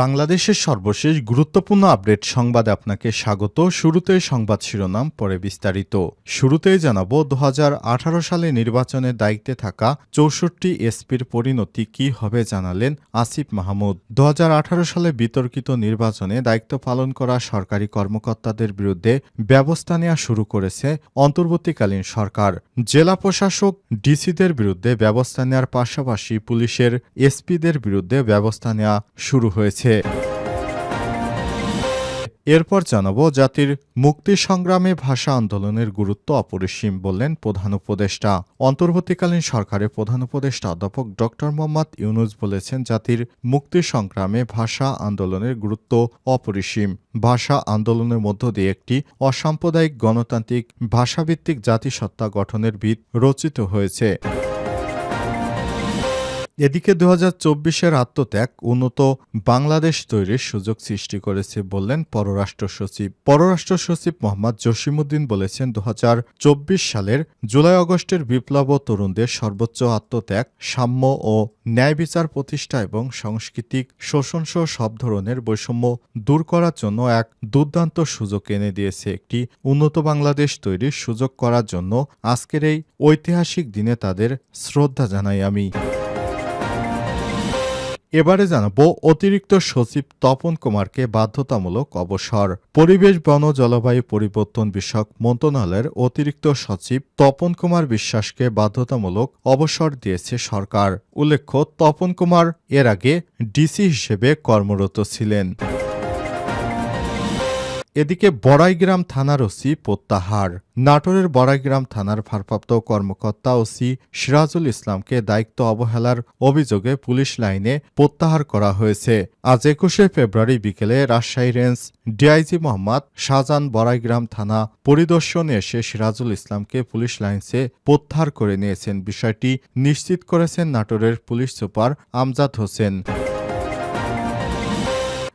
বাংলাদেশের সর্বশেষ গুরুত্বপূর্ণ আপডেট সংবাদে আপনাকে স্বাগত। শুরুতে সংবাদ শিরোনাম, পরে বিস্তারিত। শুরুতেই জানাব, দু সালে নির্বাচনের দায়িত্বে থাকা চৌষট্টি এসপির পরিণতি কি হবে জানালেন আসিফ মাহমুদ। দু হাজার আঠারো সালে বিতর্কিত নির্বাচনে দায়িত্ব পালন করা সরকারি কর্মকর্তাদের বিরুদ্ধে ব্যবস্থা নেওয়া শুরু করেছে অন্তর্বর্তীকালীন সরকার। জেলা প্রশাসক, ডিসিদের বিরুদ্ধে ব্যবস্থা নেওয়ার পাশাপাশি পুলিশের এসপিদের বিরুদ্ধে ব্যবস্থা নেওয়া শুরু হয়েছে। এরপর জানাব, জাতির মুক্তি সংগ্রামে ভাষা আন্দোলনের গুরুত্ব অপরিসীম বললেন প্রধান উপদেষ্টা। অন্তর্বর্তীকালীন সরকারের প্রধান উপদেষ্টা অধ্যাপক ড মোহাম্মদ ইউনুস বলেছেন, জাতির মুক্তি সংগ্রামে ভাষা আন্দোলনের গুরুত্ব অপরিসীম। ভাষা আন্দোলনের মধ্য দিয়ে একটি অসাম্প্রদায়িক গণতান্ত্রিক ভাষাভিত্তিক জাতিসত্তা গঠনের ভিত রচিত হয়েছে। এদিকে দু হাজার চব্বিশের আত্মত্যাগ উন্নত বাংলাদেশ তৈরির সুযোগ সৃষ্টি করেছে বললেন পররাষ্ট্র সচিব। পররাষ্ট্র সচিব মোহাম্মদ জসিমুদ্দিন বলেছেন দুহাজার চব্বিশ সালের জুলাই আগস্টের বিপ্লব তরুণদের সর্বোচ্চ আত্মত্যাগ, সাম্য ও ন্যায় বিচার প্রতিষ্ঠা এবং সাংস্কৃতিক শোষণসহ সব ধরনের বৈষম্য দূর করার জন্য এক দুর্দান্ত সুযোগ এনে দিয়েছে। একটি উন্নত বাংলাদেশ তৈরির সুযোগ করার জন্য আজকের এই ঐতিহাসিক দিনে তাদের শ্রদ্ধা জানাই আমি। এবারে জানাব অতিরিক্ত সচিব তপন কুমারকে বাধ্যতামূলক অবসর। পরিবেশ, বন, জলবায়ু পরিবর্তন বিষয়ক মন্ত্রণালয়ের অতিরিক্ত সচিব তপন কুমার বিশ্বাসকে বাধ্যতামূলক অবসর দিয়েছে সরকার। উল্লেখ্য, তপন কুমার এর আগে ডিসি হিসেবে কর্মরত ছিলেন। এদিকে বড়াইগ্রাম থানার ওসি প্রত্যাহার। নাটোরের বড়াইগ্রাম থানার ভারপ্রাপ্ত কর্মকর্তা ওসি সিরাজুল ইসলামকে দায়িত্ব অবহেলার অভিযোগে পুলিশ লাইনে প্রত্যাহার করা হয়েছে। আজ একুশে ফেব্রুয়ারি বিকেলে রাজশাহী রেঞ্জ ডিআইজি মোহাম্মদ শাহজান বড়াইগ্রাম থানা পরিদর্শনে এসে সিরাজুল ইসলামকে পুলিশ লাইন্সে প্রত্যাহার করে নিয়েছেন। বিষয়টি নিশ্চিত করেছেন নাটোরের পুলিশ সুপার আমজাদ হোসেন।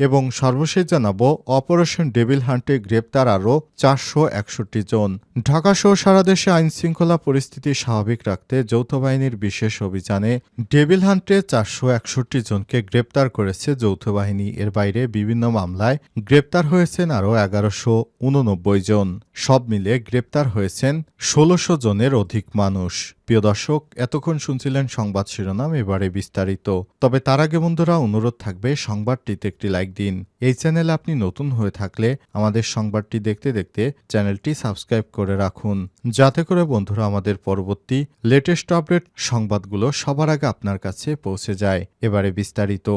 এবং সর্বশেষ জানাব অপারেশন ডেভিল হান্টে গ্রেপ্তার আরও চারশো একষট্টি জন। ঢাকাসহ সারা দেশে আইনশৃঙ্খলা পরিস্থিতি স্বাভাবিক রাখতে যৌথ বাহিনীর বিশেষ অভিযানে ডেভিল হান্টে চারশো একষট্টি জনকে গ্রেপ্তার করেছে যৌথ বাহিনী। এর বাইরে বিভিন্ন মামলায় গ্রেপ্তার হয়েছেন আরও এগারোশো উননব্বই জন। সব মিলে গ্রেপ্তার হয়েছেন ষোলোশো জনের অধিক মানুষ। প্রিয় দর্শক, এতক্ষণ শুনছিলেন সংবাদ শিরোনাম, এবারে বিস্তারিত। তবে তার আগে বন্ধুরা, অনুরোধ থাকবে সংবাদটিতে একটি লাইক দিন। এই চ্যানেলে আপনি নতুন হয়ে থাকলে আমাদের সংবাদটি দেখতে দেখতে চ্যানেলটি সাবস্ক্রাইব করে রাখুন। যাতে করে বন্ধুরা, আমাদের পরবর্তী লেটেস্ট আপডেট সংবাদগুলো সবার আগে আপনার কাছে পৌঁছে যায়। এবারে বিস্তারিত।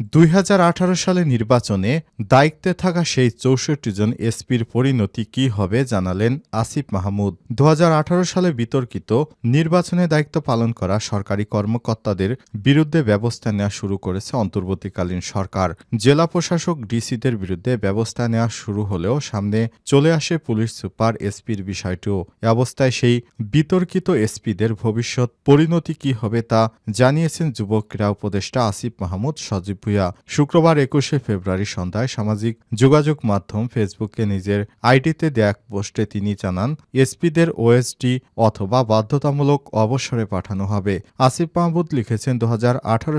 দুই হাজার আঠারো সালে নির্বাচনে দায়িত্বে থাকা সেই চৌষট্টি জন এসপির পরিণতি কি হবে জানালেন আসিফ মাহমুদ। দু হাজার আঠারো সালে বিতর্কিত নির্বাচনে দায়িত্ব পালন করা সরকারি কর্মকর্তাদের বিরুদ্ধে ব্যবস্থা নেওয়া শুরু করেছে অন্তর্বর্তীকালীন সরকার। জেলা প্রশাসক ডিসিদের বিরুদ্ধে ব্যবস্থা নেওয়া শুরু হলেও সামনে চলে আসে পুলিশ সুপার এসপির বিষয়টিও। এ অবস্থায় সেই বিতর্কিত এসপিদের ভবিষ্যৎ পরিণতি কি হবে তা জানিয়েছেন যুব ক্রীড়া উপদেষ্টা আসিফ মাহমুদ সজীব ভুইয়া শুক্রবার একুশে ফেব্রুয়ারি সন্ধ্যায় সামাজিক যোগাযোগ মাধ্যম ফেসবুকে নিজের আইডিতে দেয়া পোস্টে তিনি জানান, এসপিদের ওএসডি অথবা বাধ্যতামূলক অবসরে পাঠানো হবে। আসিফ মাহমুদ লিখেছেন দু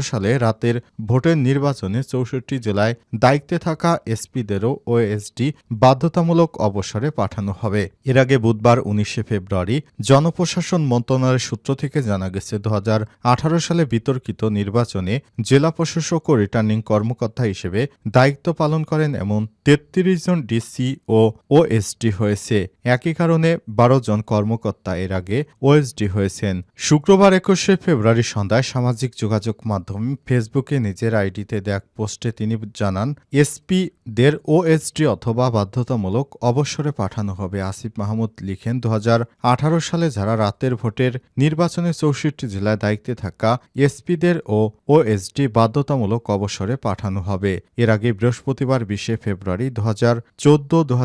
সালে রাতের ভোটের নির্বাচনে চৌষট্টি জেলায় দায়িত্বে থাকা এসপিদেরও ওএসডি বাধ্যতামূলক অবসরে পাঠানো হবে। এর আগে বুধবার উনিশে ফেব্রুয়ারি জনপ্রশাসন মন্ত্রণালয়ের সূত্র থেকে জানা গেছে দু হাজার আঠারো সালে বিতর্কিত নির্বাচনে জেলা প্রশাসক ও রিটার্নিং কর্মকর্তা হিসেবে দায়িত্ব পালন করেন এমন তেত্রিশ জন ডিসি ও ওএসডি হয়েছে। একই কারণে বারো জন কর্মকর্তা এর আগে ওএসডি হয়েছেন। শুক্রবার একুশে ফেব্রুয়ারি সন্ধ্যায় সামাজিক যোগাযোগ মাধ্যম ফেসবুকে নিজের আইডিতে দেয়া পোস্টে তিনি জানান এসপি দের ওএসডি অথবা বাধ্যতামূলক অবসরে পাঠানো হবে। আসিফ মাহমুদ লিখেন দু হাজার আঠারো সালে যারা রাতের ভোটের নির্বাচনে চৌষট্টি জেলায় দায়িত্বে থাকা এসপিদের ও ওএসডি বাধ্যতামূলক অবসরে পাঠানো হবে। এর আগে বৃহস্পতিবার বিশে ফেব্রুয়ারি দু হাজার চোদ্দ, দু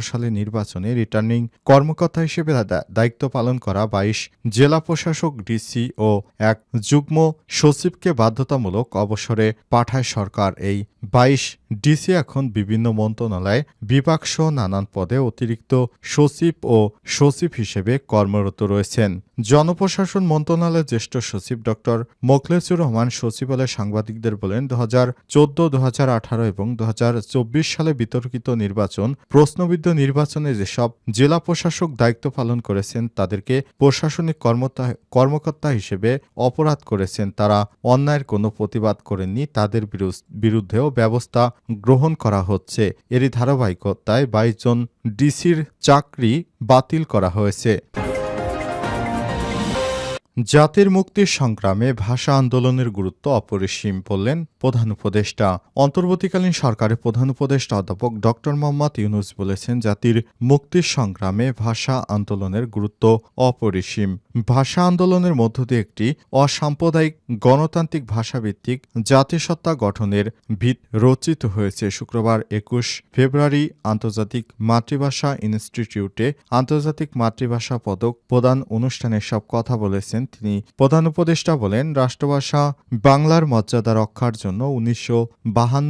সালে নির্বাচনে রিটার্নিং কর্মকর্তা হিসেবে দায়িত্ব পালন করা বাইশ জেলা প্রশাসক, ডিসি ও এক যুগ্ম সচিবকে বাধ্যতামূলক অবসরে পাঠায় সরকার। এই বাইশ ডিসি এখন বিভিন্ন মন্ত্রণালয়ে বিভাগসহ নানান পদে অতিরিক্ত সচিব ও সচিব হিসেবে কর্মরত রয়েছেন। জনপ্রশাসন মন্ত্রণালয়ের জ্যেষ্ঠ সচিব ড. মোখলেসুর রহমান সচিবালয়ে সাংবাদিকদের বলেন দু হাজার চোদ্দ দু হাজার আঠারো এবং দু হাজার চব্বিশ সালে বিতর্কিত নির্বাচন, প্রশ্নবিদ্ধ নির্বাচনে যেসব জেলা প্রশাসক দায়িত্ব পালন করেছেন তাদেরকে প্রশাসনিক কর্মকর্তা হিসেবে অপরাধ করেছেন। তারা অন্যায়ের কোনো প্রতিবাদ করেননি। তাদের বিরুদ্ধেও ব্যবস্থা গ্রহণ করা হচ্ছে। এরই ধারাবাহিকতায় বাইশ জন ডিসির চাকরি বাতিল করা হয়েছে। জাতির মুক্তির সংগ্রামে ভাষা আন্দোলনের গুরুত্ব অপরিসীম বললেন প্রধান উপদেষ্টা। অন্তর্বর্তীকালীন সরকারের প্রধান উপদেষ্টা অধ্যাপক ড মোহাম্মদ ইউনুস বলেছেন, জাতির মুক্তির সংগ্রামে ভাষা আন্দোলনের গুরুত্ব অপরিসীম। ভাষা আন্দোলনের মধ্য দিয়ে একটি অসাম্প্রদায়িক গণতান্ত্রিক ভাষাভিত্তিক জাতিসত্তা গঠনের ভিত রচিত হয়েছে। শুক্রবার একুশ ফেব্রুয়ারি আন্তর্জাতিক মাতৃভাষা ইনস্টিটিউটে আন্তর্জাতিক মাতৃভাষা পদক প্রদান অনুষ্ঠানে সব কথা বলেছেন তিনি। প্রধান উপদেষ্টা বলেন, রাষ্ট্রভাষা বাংলার মর্যাদা রক্ষার জন্য উনিশশো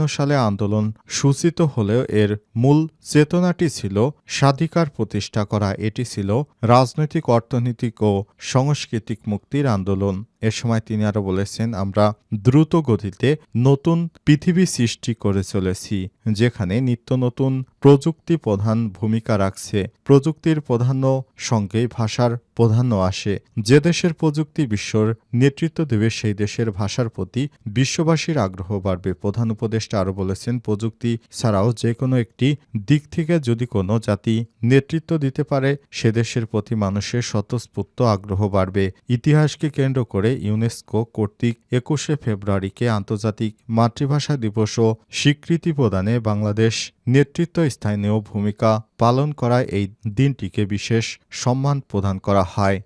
সালে আন্দোলন সূচিত হলেও এর মূল চেতনাটি ছিল স্বাধিকার প্রতিষ্ঠা করা। এটি ছিল রাজনৈতিক, অর্থনৈতিক ও সাংস্কৃতিক মুক্তির আন্দোলন। এ সময় তিনি আরও বলেছেন, আমরা দ্রুত গতিতে নতুন পৃথিবী সৃষ্টি করে চলেছি, যেখানে নিত্য নতুন প্রযুক্তি প্রধান ভূমিকা রাখছে। প্রযুক্তির প্রাধান্য সঙ্গে ভাষার প্রাধান্য আসে। যে দেশের প্রযুক্তি বিশ্বর নেতৃত্ব দেবে, সেই দেশের ভাষার প্রতি বিশ্ববাসীর আগ্রহ বাড়বে। প্রধান উপদেষ্টা আরও বলেছেন, প্রযুক্তি ছাড়াও যে কোনো একটি দিক থেকে যদি কোনো জাতি নেতৃত্ব দিতে পারে, সে দেশের প্রতি মানুষের স্বতঃস্ফূর্ত আগ্রহ বাড়বে। ইতিহাসকে কেন্দ্র করে ইউনেস্কো কর্তৃক একুশে ফেব্রুয়ারিকে আন্তর্জাতিক মাতৃভাষা দিবস ও স্বীকৃতি প্রদানে বাংলাদেশ নেতৃত্ব স্থানীয় ভূমিকা পালন করায় এই দিনটিকে বিশেষ সম্মান প্রদান করা হয়।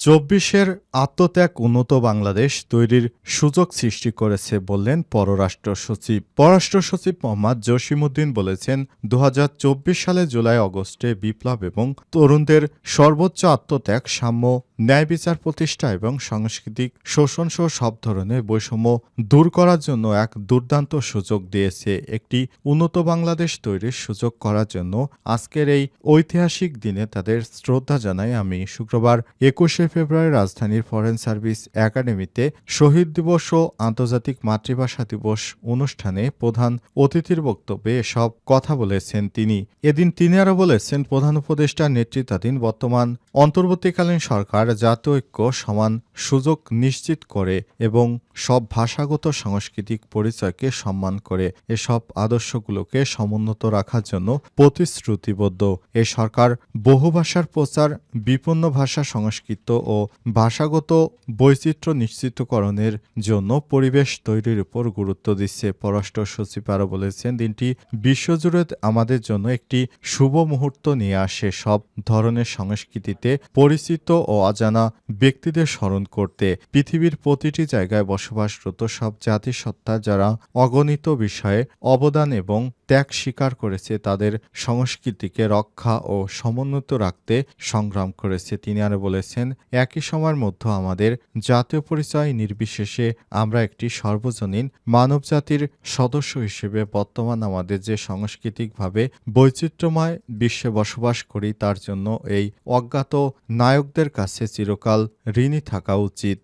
চব্বিশের আত্মত্যাগ উন্নত বাংলাদেশ তৈরির সুযোগ সৃষ্টি করেছে বললেন পররাষ্ট্র সচিব। পররাষ্ট্র সচিব মোহাম্মদ জসিমউদ্দিন বলেছেন দু হাজার চব্বিশ সালে জুলাই অগস্টে বিপ্লব এবং তরুণদের সর্বোচ্চ আত্মত্যাগ সাম্য ন্যায় বিচার প্রতিষ্ঠা এবং সাংস্কৃতিক শোষণ সহ সব ধরনের বৈষম্য দূর করার জন্য এক দুর্দান্ত সুযোগ দিয়েছে একটি উন্নত বাংলাদেশ তৈরির সুযোগ করার জন্য। আজকের এই ঐতিহাসিক দিনে তাদের শ্রদ্ধা জানাই আমি। শুক্রবার একুশে ফেব্রুয়ারি রাজধানীর ফরেন সার্ভিস একাডেমিতে শহীদ দিবস ও আন্তর্জাতিক মাতৃভাষা দিবস অনুষ্ঠানে প্রধান অতিথির বক্তব্যে এসব কথা বলেছেন তিনি। এদিন তিনি আরও বলেছেন, প্রধান উপদেষ্টার নেতৃত্বাধীন বর্তমান অন্তর্বর্তীকালীন সরকার জাতীয় ঐক্য সমান সুযোগ নিশ্চিত করে এবং সব ভাষাগত সাংস্কৃতিক পরিচয়কে সম্মান করে এসব আদর্শগুলোকে সমুন্নত রাখার জন্য প্রতিশ্রুতিবদ্ধ। এ সরকার বহুভাষার প্রচার, বিপন্ন ভাষা সংস্কৃত ও ভাষাগত বৈচিত্র্য নিশ্চিতকরণের জন্য পরিবেশ তৈরির উপর গুরুত্ব দিচ্ছে। পররাষ্ট্র সচিব আরও বলেছেন, দিনটি বিশ্বজুড়ে আমাদের জন্য একটি শুভ মুহূর্ত নিয়ে আসে। সব ধরনের সংস্কৃতিতে পরিচিত ও অজানা ব্যক্তিদের স্মরণ করতে পৃথিবীর প্রতিটি জায়গায় বসবাসরত সব জাতিসত্তা যারা অগণিত বিষয়ে অবদান এবং ত্যাগ স্বীকার করেছে, তাদের সংস্কৃতিকে রক্ষা ও সমুন্নত রাখতে সংগ্রাম করেছে। তিনি আরও বলেছেন, একই সময়ের মধ্যে আমাদের জাতীয় পরিচয় নির্বিশেষে আমরা একটি সর্বজনীন মানবজাতির সদস্য হিসেবে বর্তমান আমাদের যে সাংস্কৃতিকভাবে বৈচিত্র্যময় বিশ্বে বসবাস করি, তার জন্য এই অজ্ঞাত নায়কদের কাছে চিরকাল ঋণী থাকা উচিত।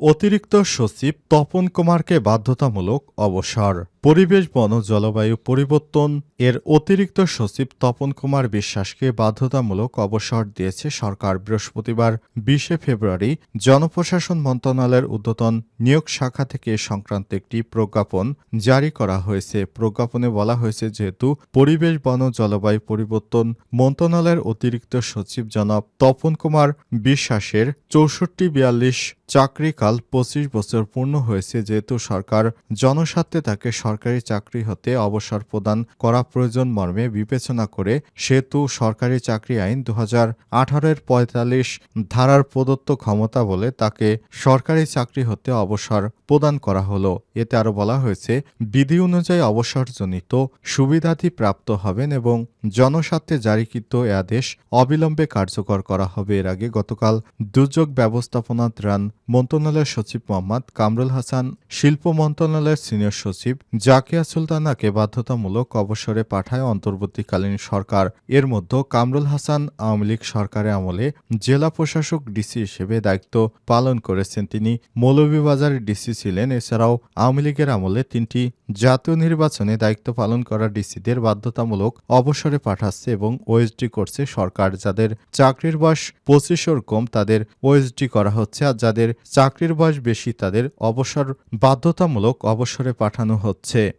অতিরিক্ত সচিব তপন কুমারকে বাধ্যতামূলক অবসর। পরিবেশ, বন জলবায়ু পরিবর্তন এর অতিরিক্ত সচিব তপন কুমার বিশ্বাসকে বাধ্যতামূলক অবসর দিয়েছে সরকার। বৃহস্পতিবার বিশে ফেব্রুয়ারি জনপ্রশাসন মন্ত্রণালয়ের উদ্যতন নিয়োগ শাখা থেকে সংক্রান্ত একটি প্রজ্ঞাপন জারি করা হয়েছে। প্রজ্ঞাপনে বলা হয়েছে, যেহেতু পরিবেশ, বন জলবায়ু পরিবর্তন মন্ত্রণালয়ের অতিরিক্ত সচিব জনাব তপন কুমার বিশ্বাসের চৌষট্টি বিয়াল্লিশ চাকরিকাল পঁচিশ বছর পূর্ণ হয়েছে, যেহেতু সরকার জনস্বার্থে তাকে সরকার সরকারি চাকরি হতে অবসর প্রদান করা প্রয়োজন মর্মে বিবেচনা করে সেতু সরকারি চাকরি আইন দু হাজার আঠারোর পঁয়তাল্লিশ ধারার প্রদত্ত ক্ষমতা বলে তাকে সরকারি চাকরি হতে অবসর প্রদান করা হলো। এতে আরও বলা হয়েছে, বিধি অনুযায়ী অবসরজনিত সুবিধাদি প্রাপ্ত হবেন এবং জনস্বার্থে জারিকৃত এ আদেশ অবিলম্বে কার্যকর করা হবে। এর আগে গতকাল দুর্যোগ ব্যবস্থাপনা ত্রাণ মন্ত্রণালয়ের সচিব মোহাম্মদ কামরুল হাসান, শিল্প মন্ত্রণালয়ের সিনিয়র সচিব জাকিয়া সুলতানাকে বাধ্যতামূলক অবসরে পাঠায় অন্তর্বর্তীকালীন সরকার। এর মধ্যে কামরুল হাসান আওয়ামী লীগ সরকারের আমলে জেলা প্রশাসক ডিসি হিসেবে দায়িত্ব পালন করেছেন তিনি। মৌলভীবাজারের ডিসি ছিলেন, এছাড়াও আওয়ামী লীগের আমলে তিনটি জাতীয় নির্বাচনে দায়িত্ব পালন করা ডিসিদের বাধ্যতামূলক অবসরে পাঠাচ্ছে এবং ওএসডি করছে সরকার। যাদের চাকরির বয়স পঁচিশর কম, তাদের ওএসডি করা হচ্ছে। আর যাদের চাকরির বয়স বেশি, তাদের অবসর বাধ্যতামূলক অবসরে পাঠানো হচ্ছে। છે.